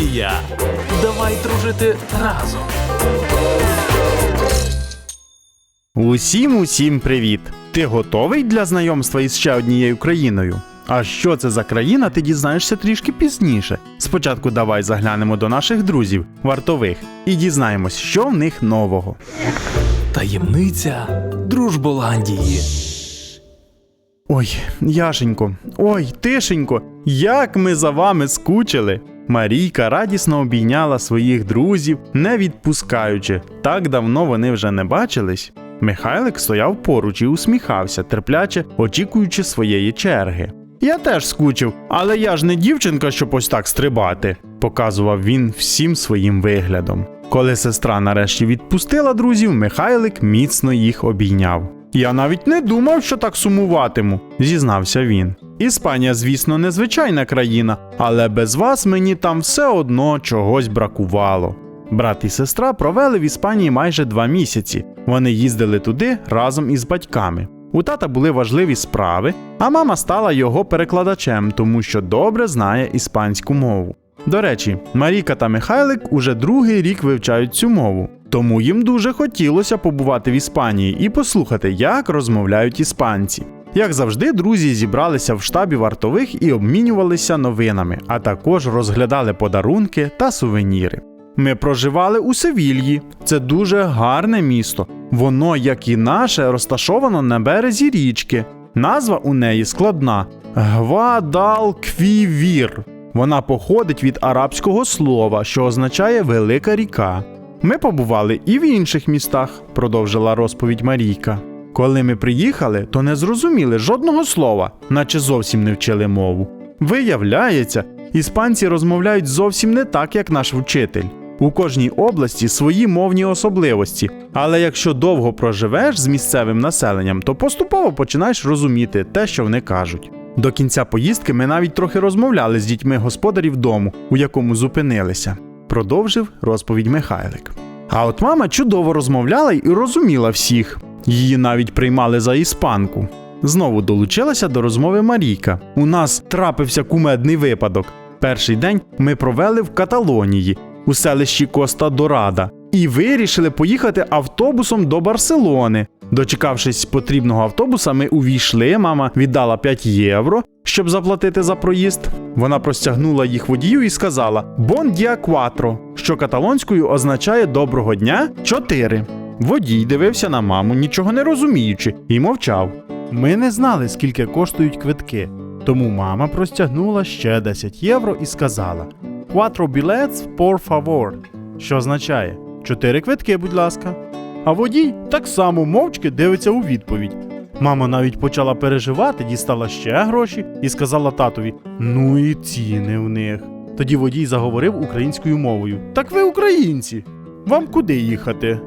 Голландія. Давай дружити разом. Усім усім привіт! Ти готовий для знайомства із ще однією країною? А що це за країна, ти дізнаєшся трішки пізніше. Спочатку давай заглянемо до наших друзів, вартових, і дізнаємось, що в них нового. Таємниця Дружболандії. Ой, Яшенько, ой, тишенько, як ми за вами скучили. Марійка радісно обійняла своїх друзів, не відпускаючи. Так давно вони вже не бачились. Михайлик стояв поруч і усміхався, терпляче очікуючи своєї черги. Я теж скучив, але я ж не дівчинка, щоб ось так стрибати, показував він всім своїм виглядом. Коли сестра нарешті відпустила друзів, Михайлик міцно їх обійняв. Я навіть не думав, що так сумуватиму, зізнався він. Іспанія, звісно, незвичайна країна, але без вас мені там все одно чогось бракувало. Брат і сестра провели в Іспанії майже два місяці. Вони їздили туди разом із батьками. У тата були важливі справи, а мама стала його перекладачем, тому що добре знає іспанську мову. До речі, Маріка та Михайлик уже другий рік вивчають цю мову, тому їм дуже хотілося побувати в Іспанії і послухати, як розмовляють іспанці. Як завжди, друзі зібралися в штабі вартових і обмінювалися новинами, а також розглядали подарунки та сувеніри. Ми проживали у Севільї. Це дуже гарне місто. Воно, як і наше, розташовано на березі річки. Назва у неї складна Гвадалквівір. Вона походить від арабського слова, що означає велика ріка. Ми побували і в інших містах, продовжила розповідь Марійка. Коли ми приїхали, то не зрозуміли жодного слова, наче зовсім не вчили мову. Виявляється, іспанці розмовляють зовсім не так, як наш вчитель. У кожній області свої мовні особливості, але якщо довго проживеш з місцевим населенням, то поступово починаєш розуміти те, що вони кажуть. До кінця поїздки ми навіть трохи розмовляли з дітьми господарів дому, у якому зупинилися, продовжив розповідь Михайлик. А от мама чудово розмовляла і розуміла всіх. Її навіть приймали за іспанку. Знову долучилася до розмови Марійка. У нас трапився кумедний випадок. Перший день ми провели в Каталонії у селищі Коста Дорада і вирішили поїхати автобусом до Барселони. Дочекавшись потрібного автобуса, ми увійшли. Мама віддала 5 євро, щоб заплатити за проїзд. Вона простягнула їх водію і сказала «Бон діа кватро», що каталонською означає доброго дня 4. Водій дивився на маму, нічого не розуміючи, і мовчав. Ми не знали, скільки коштують квитки, тому мама простягнула ще 10 євро і сказала: Quattro billets, por favor, що означає чотири квитки, будь ласка. А водій так само мовчки дивиться у відповідь. Мама навіть почала переживати, дістала ще гроші і сказала татові: Ну і ціни в них. Тоді водій заговорив українською мовою: Так ви українці, вам куди їхати?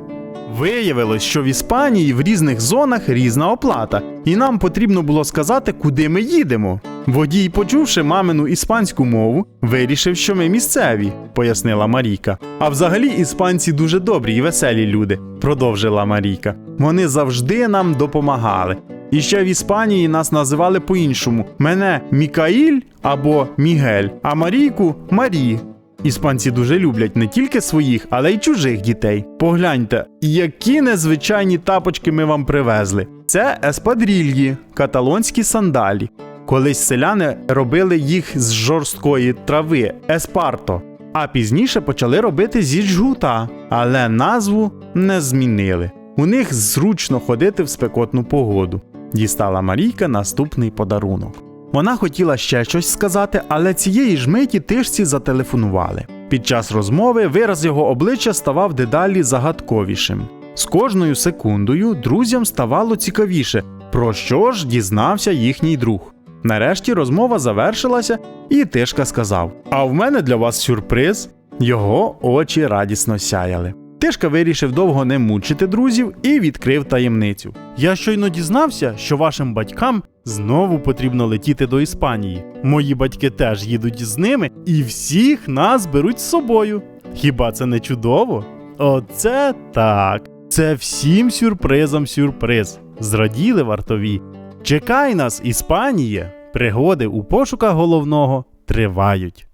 Виявилось, що в Іспанії в різних зонах різна оплата, і нам потрібно було сказати, куди ми їдемо. Водій, почувши мамину іспанську мову, вирішив, що ми місцеві, пояснила Марійка. А взагалі іспанці дуже добрі і веселі люди, продовжила Марійка. Вони завжди нам допомагали. І ще в Іспанії нас називали по-іншому: мене Мікаїль або Мігель, а Марійку Марі. Іспанці дуже люблять не тільки своїх, але й чужих дітей. Погляньте, які незвичайні тапочки ми вам привезли. Це еспадрільї, каталонські сандалі. Колись селяни робили їх з жорсткої трави еспарто, а пізніше почали робити зі жгута, але назву не змінили. У них зручно ходити в спекотну погоду. Дістала Марійка наступний подарунок. Вона хотіла ще щось сказати, але цієї ж миті тишці зателефонували. Під час розмови вираз його обличчя ставав дедалі загадковішим. З кожною секундою друзям ставало цікавіше, про що ж дізнався їхній друг. Нарешті розмова завершилася, і Тишка сказав: А в мене для вас сюрприз. Його очі радісно сяяли. Тишка вирішив довго не мучити друзів і відкрив таємницю. Я щойно дізнався, що вашим батькам знову потрібно летіти до Іспанії. Мої батьки теж їдуть з ними і всіх нас беруть з собою. Хіба це не чудово? Оце так. Це всім сюрпризом сюрприз. Зраділи вартові. Чекай нас, Іспанія! Пригоди у пошуках головного тривають.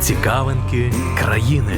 Цікавинки країни.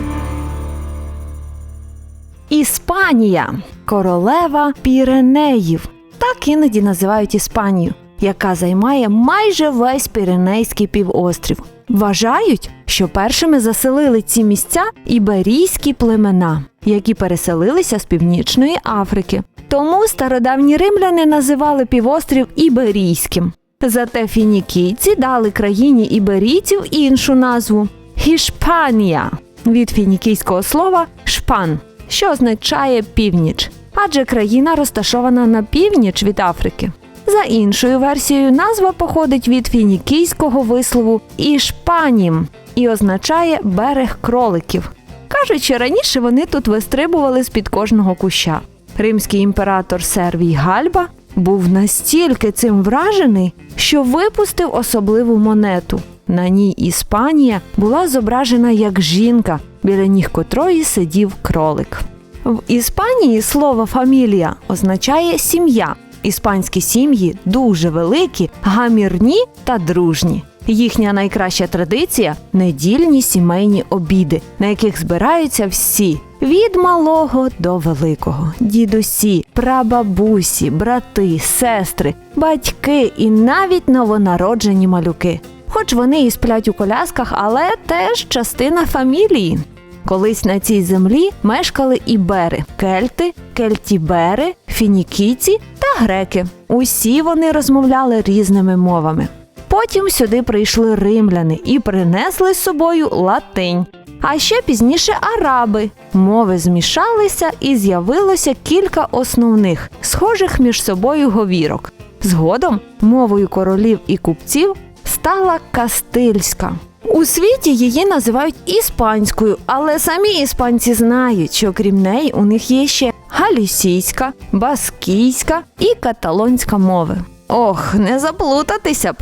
Іспанія королева Піренеїв. Так іноді називають Іспанію, яка займає майже весь Піренейський півострів. Вважають, що першими заселили ці місця іберійські племена, які переселилися з північної Африки. Тому стародавні римляни називали півострів Іберійським. Зате фінікійці дали країні іберійців іншу назву Гішпанія від фінікійського слова шпан, що означає північ, адже країна розташована на північ від Африки. За іншою версією, назва походить від фінікійського вислову ішпанім і означає берег кроликів. Кажуть, що раніше вони тут вистрибували з-під кожного куща. Римський імператор Сервій Гальба був настільки цим вражений, що випустив особливу монету. На ній Іспанія була зображена як жінка, біля ніг котрої сидів кролик. В Іспанії слово фамілія означає сім'я. Іспанські сім'ї дуже великі, гамірні та дружні. Їхня найкраща традиція недільні сімейні обіди, на яких збираються всі від малого до великого: дідусі, прабабусі, брати, сестри, батьки і навіть новонароджені малюки. Хоч вони і сплять у колясках, але теж частина фамілії. Колись на цій землі мешкали ібери, кельти, кельтібери, фінікійці та греки. Усі вони розмовляли різними мовами. Потім сюди прийшли римляни і принесли з собою латинь. А ще пізніше араби. Мови змішалися і з'явилося кілька основних, схожих між собою говірок. Згодом мовою королів і купців стала кастильська. У світі її називають іспанською, але самі іспанці знають, що крім неї у них є ще галісійська, баскійська і каталонська мови. Ох, не заплутатися б.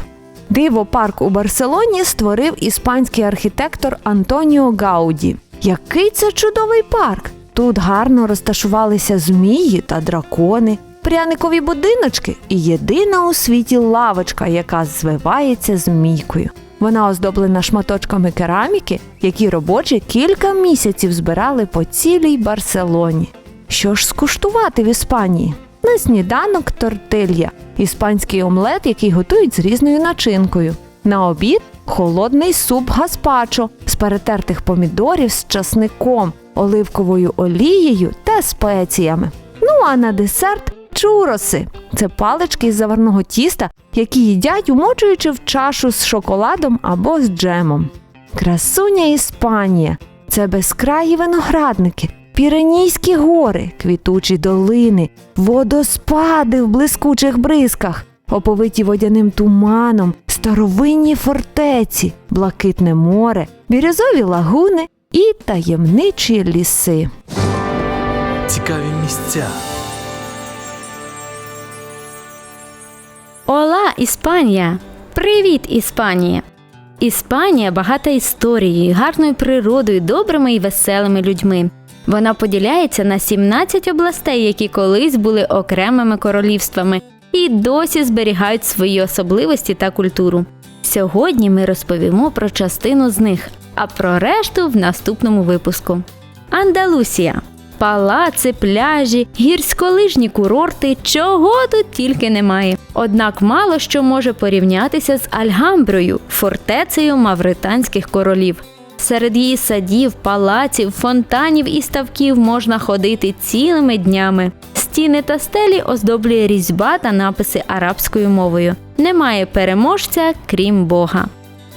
Диво парк у Барселоні створив іспанський архітектор Антоніо Гауді. Який це чудовий парк! Тут гарно розташувалися змії та дракони, пряникові будиночки і єдина у світі лавочка, яка звивається змійкою. Вона оздоблена шматочками кераміки, які робочі кілька місяців збирали по цілій Барселоні. Що ж скуштувати в Іспанії? На сніданок тортилья, іспанський омлет, який готують з різною начинкою. На обід холодний суп гаспачо з перетертих помідорів з часником, оливковою олією та спеціями. Ну а на десерт чуроси це палички із заварного тіста, які їдять, умочуючи в чашу з шоколадом або з джемом. Красуня Іспанія це безкраї виноградники, Піренійські гори, квітучі долини, водоспади в блискучих бризках, оповиті водяним туманом, старовинні фортеці, блакитне море, бірюзові лагуни і таємничі ліси. Цікаві місця. Ола, Іспанія! Привіт, Іспанія! Іспанія багата історією, гарною природою, добрими і веселими людьми. Вона поділяється на 17 областей, які колись були окремими королівствами і досі зберігають свої особливості та культуру. Сьогодні ми розповімо про частину з них, а про решту в наступному випуску. Андалусія. Палаци, пляжі, гірськолижні курорти, чого тут тільки немає. Однак мало що може порівнятися з Альгамброю, фортецею мавританських королів. Серед її садів, палаців, фонтанів і ставків можна ходити цілими днями. Стіни та стелі оздоблює різьба та написи арабською мовою. Немає переможця, крім Бога.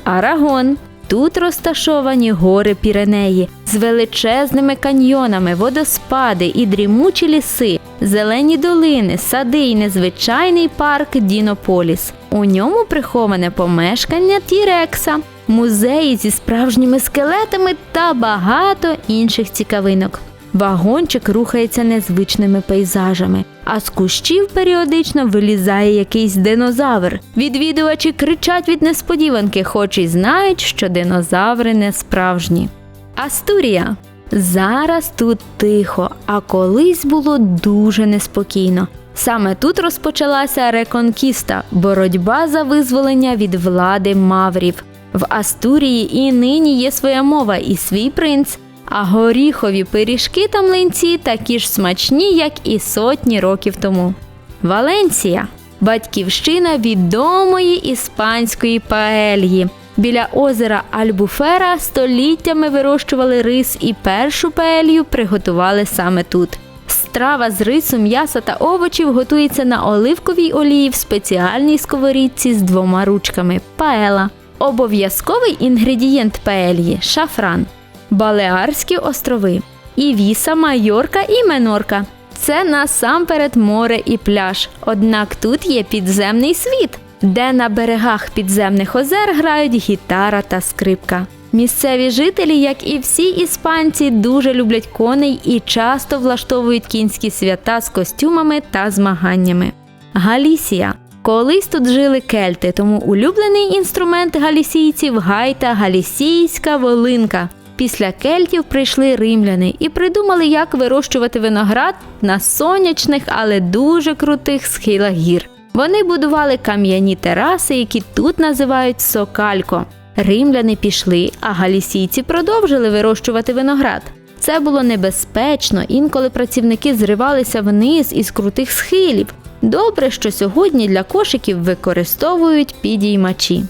Арагон. Тут розташовані гори Піренеї з величезними каньйонами, водоспади і дрімучі ліси, зелені долини, сади і незвичайний парк Дінополіс. У ньому приховане помешкання Тірекса, музеї зі справжніми скелетами та багато інших цікавинок. Вагончик рухається незвичними пейзажами, а з кущів періодично вилізає якийсь динозавр. Відвідувачі кричать від несподіванки, хоч і знають, що динозаври не справжні. Астурія. Зараз тут тихо, а колись було дуже неспокійно. Саме тут розпочалася реконкіста боротьба за визволення від влади маврів. В Астурії і нині є своя мова і свій принц, а горіхові пиріжки та млинці такі ж смачні, як і сотні років тому. Валенсія батьківщина відомої іспанської паельї. Біля озера Альбуфера століттями вирощували рис і першу паелью приготували саме тут. Страва з рису, м'яса та овочів готується на оливковій олії в спеціальній сковорідці з двома ручками паела. Обов'язковий інгредієнт паельї – шафран. Балеарські острови, Івіса, Майорка і Менорка. Це насамперед море і пляж. Однак тут є підземний світ, де на берегах підземних озер грають гітара та скрипка. Місцеві жителі, як і всі іспанці, дуже люблять коней і часто влаштовують кінські свята з костюмами та змаганнями. Галісія. Колись тут жили кельти, тому улюблений інструмент галісійців гайта галісійська волинка. Після кельтів прийшли римляни і придумали, як вирощувати виноград на сонячних, але дуже крутих схилах гір. Вони будували кам'яні тераси, які тут називають сокалько. Римляни пішли, а галісійці продовжили вирощувати виноград. Це було небезпечно, інколи працівники зривалися вниз із крутих схилів. Добре, що сьогодні для кошиків використовують підіймачі.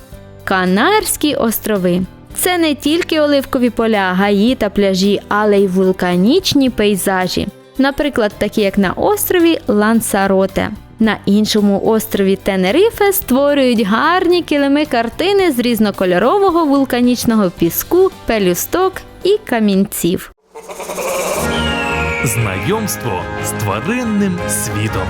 Канарські острови. Це не тільки оливкові поля, гаї та пляжі, але й вулканічні пейзажі. Наприклад, такі як на острові Лансароте. На іншому острові Тенерифе створюють гарні килими картини з різнокольорового вулканічного піску, пелюсток і камінців. Знайомство з тваринним світом.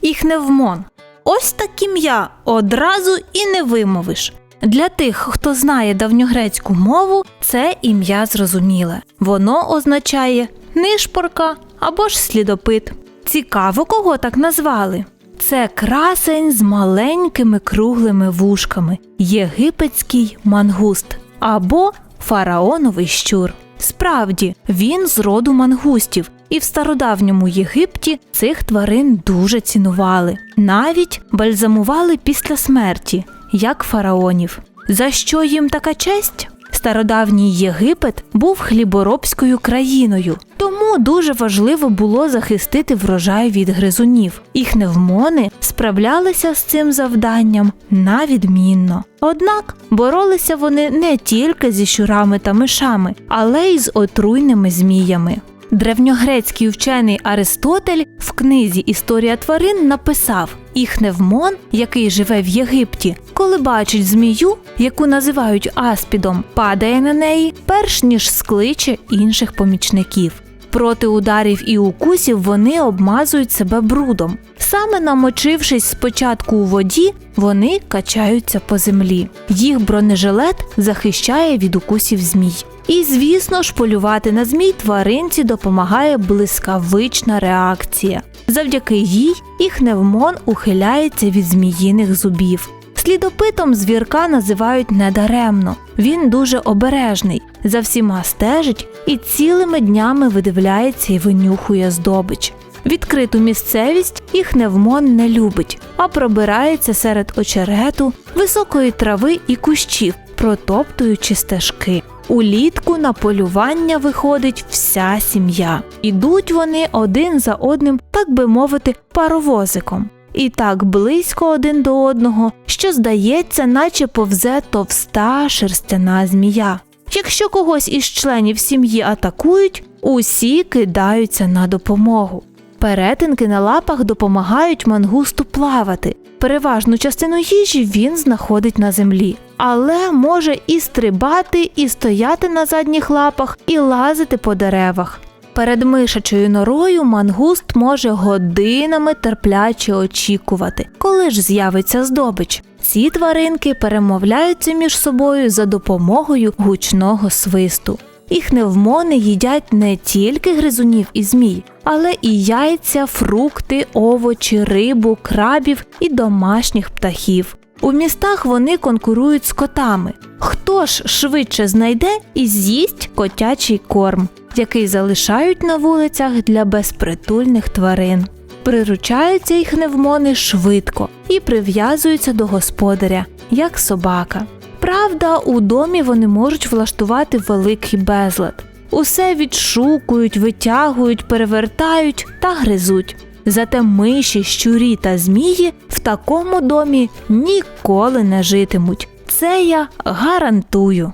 Іхневмон. Ось так ім'я одразу і не вимовиш. Для тих, хто знає давньогрецьку мову, це ім'я зрозуміле. Воно означає нишпорка або ж слідопит. Цікаво, кого так назвали. Це красень з маленькими круглими вушками, єгипетський мангуст або фараоновий щур. Справді, він з роду мангустів, і в стародавньому Єгипті цих тварин дуже цінували, навіть бальзамували після смерті, як фараонів. За що їм така честь? Стародавній Єгипет був хліборобською країною, тому дуже важливо було захистити врожай від гризунів. Їх невмони справлялися з цим завданням на відмінно. Однак боролися вони не тільки зі щурами та мишами, але й з отруйними зміями. Древньогрецький вчений Аристотель в книзі Історія тварин написав: Іхневмон, який живе в Єгипті, коли бачить змію, яку називають аспідом, падає на неї, перш ніж скличе інших помічників. Проти ударів і укусів вони обмазують себе брудом. Саме намочившись спочатку у воді, вони качаються по землі. Їх бронежилет захищає від укусів змій. І, звісно ж, полювати на змій тваринці допомагає блискавична реакція. Завдяки їй іхневмон ухиляється від зміїних зубів. Слідопитом звірка називають недаремно. Він дуже обережний, за всіма стежить і цілими днями видивляється і винюхує здобич. Відкриту місцевість іхневмон не любить, а пробирається серед очерету, високої трави і кущів, протоптуючи стежки. Улітку на полювання виходить вся сім'я. Ідуть вони один за одним, так би мовити, паровозиком. І так близько один до одного, що здається, наче повзе товста шерстяна змія. Якщо когось із членів сім'ї атакують, усі кидаються на допомогу. Перетинки на лапах допомагають мангусту плавати. Переважну частину їжі він знаходить на землі, але може і стрибати, і стояти на задніх лапах, і лазити по деревах. Перед мишачою норою мангуст може годинами терпляче очікувати, коли ж з'явиться здобич. Ці тваринки перемовляються між собою за допомогою гучного свисту. Їх невмони їдять не тільки гризунів і змій, але і яйця, фрукти, овочі, рибу, крабів і домашніх птахів. У містах вони конкурують з котами. Хто ж швидше знайде і з'їсть котячий корм, який залишають на вулицях для безпритульних тварин. Приручаються їх невмони швидко і прив'язуються до господаря, як собака. Правда, у домі вони можуть влаштувати великий безлад. Усе відшукують, витягують, перевертають та гризуть. Зате миші, щурі та змії в такому домі ніколи не житимуть. Це я гарантую.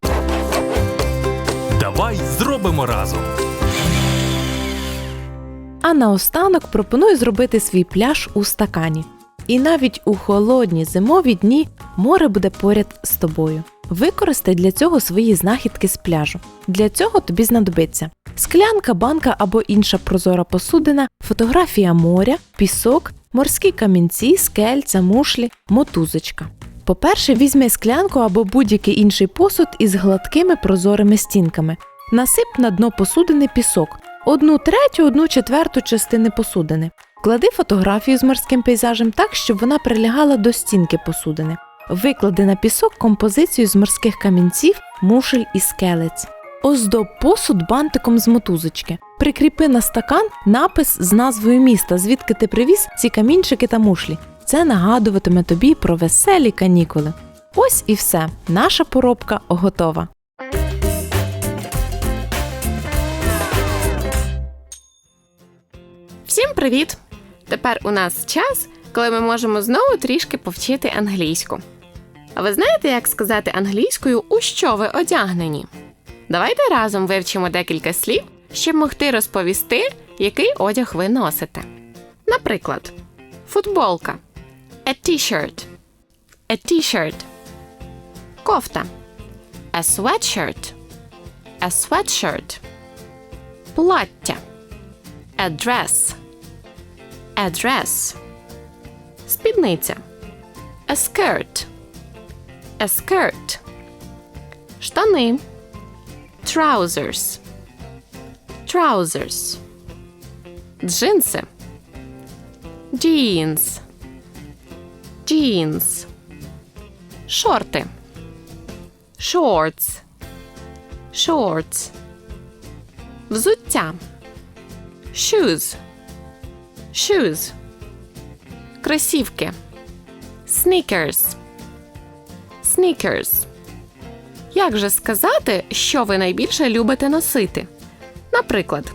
Давай зробимо разом. А наостанок пропоную зробити свій пляж у стакані. І навіть у холодні зимові дні море буде поряд з тобою. Використай для цього свої знахідки з пляжу. Для цього тобі знадобиться склянка, банка або інша прозора посудина, фотографія моря, пісок, морські камінці, скельця, мушлі, мотузочка. По-перше, візьми склянку або будь-який інший посуд із гладкими прозорими стінками. Насип на дно посудини пісок, одну третю, одну четверту частини посудини. Клади фотографію з морським пейзажем так, щоб вона прилягала до стінки посудини. Виклади на пісок композицію з морських камінців, мушель і скелець. Оздоб посуд бантиком з мотузочки. Прикріпи на стакан напис з назвою міста, звідки ти привіз ці камінчики та мушлі. Це нагадуватиме тобі про веселі канікули. Ось і все. Наша поробка готова. Всім привіт! Тепер у нас час, коли ми можемо знову трішки повчити англійську. А ви знаєте, як сказати англійською, у що ви одягнені? Давайте разом вивчимо декілька слів, щоб могти розповісти, який одяг ви носите. Наприклад, футболка a t-shirt, a t-shirt, кофта a sweatshirt, a sweatshirt, плаття a dress, a dress, спідниця a skirt, a skirt, штани trousers, trousers, джинси jeans, jeans, шорти shorts, shorts, взуття shoes, shoes, кросівки sneakers, sneakers. Як же сказати, що ви найбільше любите носити? Наприклад,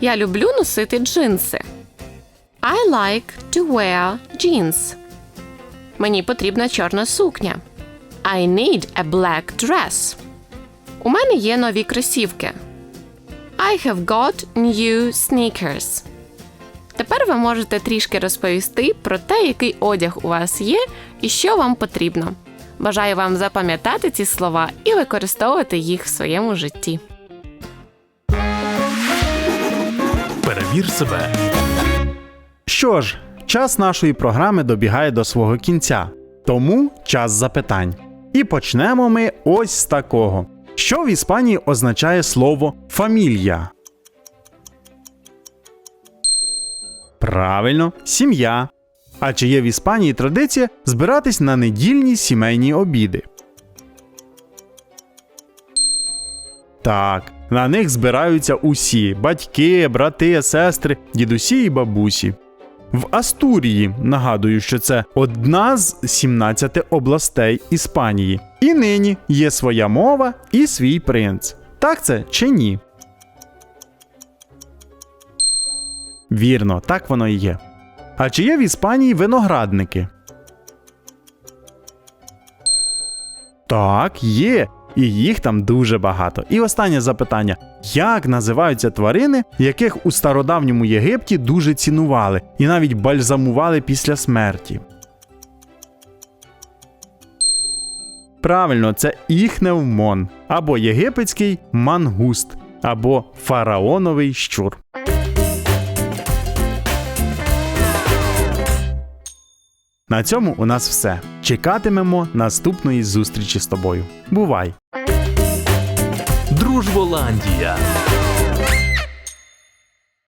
я люблю носити джинси. I like to wear jeans. Мені потрібна чорна сукня. I need a black dress. У мене є нові кросівки. I have got new sneakers. Тепер ви можете трішки розповісти про те, який одяг у вас є і що вам потрібно. Бажаю вам запам'ятати ці слова і використовувати їх в своєму житті. Перевір себе. Що ж, час нашої програми добігає до свого кінця, тому час запитань. І почнемо ми ось з такого. Що в Іспанії означає слово фамілія? Правильно, сім'я. А чи є в Іспанії традиція збиратись на недільні сімейні обіди? Так, на них збираються усі батьки, брати, сестри, дідусі і бабусі. В Астурії нагадую, що це одна з 17 областей Іспанії. І нині є своя мова і свій принц. Так це чи ні? Вірно, так воно і є. А чи є в Іспанії виноградники? Так, є. І їх там дуже багато. І останнє запитання: як називаються тварини, яких у стародавньому Єгипті дуже цінували і навіть бальзамували після смерті? Правильно, це іхневмон, або єгипетський мангуст, або фараоновий щур. На цьому у нас все. Чекатимемо наступної зустрічі з тобою. Бувай! Дружболандія.